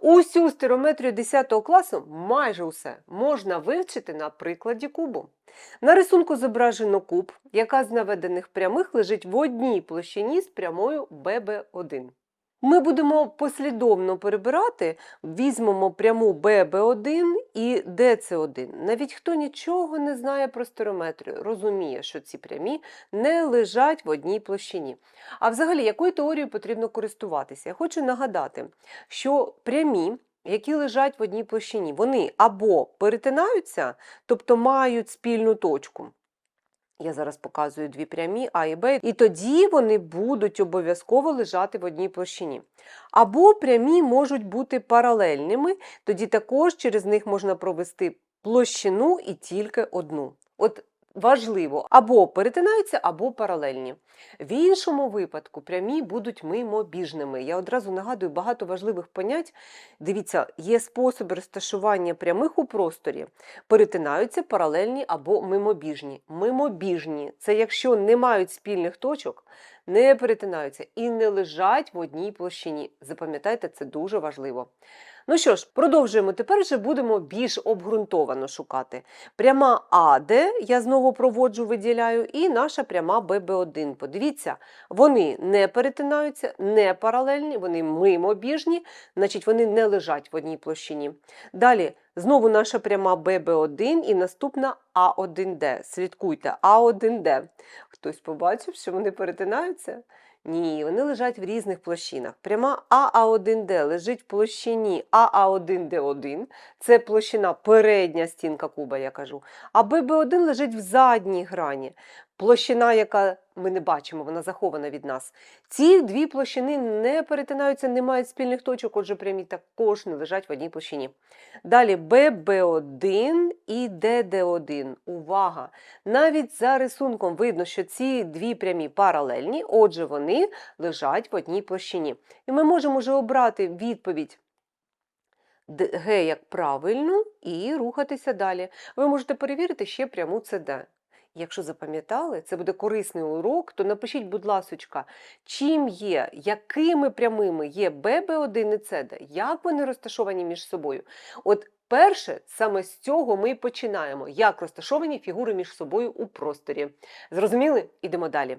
Усю стерометрію 10 класу, майже усе, можна вивчити на прикладі кубу. На рисунку зображено куб, яка з наведених прямих лежить в одній площині з прямою ББ1. Ми будемо послідовно перебирати, візьмемо пряму ББ1 і ДЦ1. Навіть хто нічого не знає про стерометрію, розуміє, що ці прямі не лежать в одній площині. А взагалі, якою теорією потрібно користуватися? Я хочу нагадати, що прямі, які лежать в одній площині, вони або перетинаються, тобто мають спільну точку. Я зараз показую дві прямі А і Б, і тоді вони будуть обов'язково лежати в одній площині. Або прямі можуть бути паралельними, тоді також через них можна провести площину і тільки одну. От важливо, або перетинаються, або паралельні. В іншому випадку прямі будуть мимобіжними. Я одразу нагадую багато важливих понять. Дивіться, є способи розташування прямих у просторі, перетинаються паралельні або мимобіжні. Мимобіжні це якщо не мають спільних точок, не перетинаються і не лежать в одній площині. Запам'ятайте, це дуже важливо. Ну що ж, продовжуємо. Тепер вже будемо більш обґрунтовано шукати. Пряма АД, я знову проводжу, виділяю, і наша пряма ББ1. Подивіться, вони не перетинаються, не паралельні, вони мимобіжні, значить вони не лежать в одній площині. Далі, знову наша пряма ББ1 і наступна А1Д. Слідкуйте, А1Д. Хтось побачив, що вони перетинаються? Ні, вони лежать в різних площинах. Пряма АА1Д лежить в площині АА1Д1, це площина передня стінка куба, я кажу. А ББ1 лежить в задній грані. Площина, яка ми не бачимо, вона захована від нас. Ці дві площини не перетинаються, не мають спільних точок, отже, прямі також не лежать в одній площині. Далі ББ1 і ДД1. Увага! Навіть за рисунком видно, що ці дві прямі паралельні, отже, вони лежать в одній площині. І ми можемо вже обрати відповідь. Г як правильну і рухатися далі. Ви можете перевірити ще пряму ЦД. Якщо запам'ятали, це буде корисний урок, то напишіть, будь ласочка, чим є, якими прямими є ББ1 і ЦД, як вони розташовані між собою. От перше, саме з цього ми і починаємо, як розташовані фігури між собою у просторі. Зрозуміли? Ідемо далі.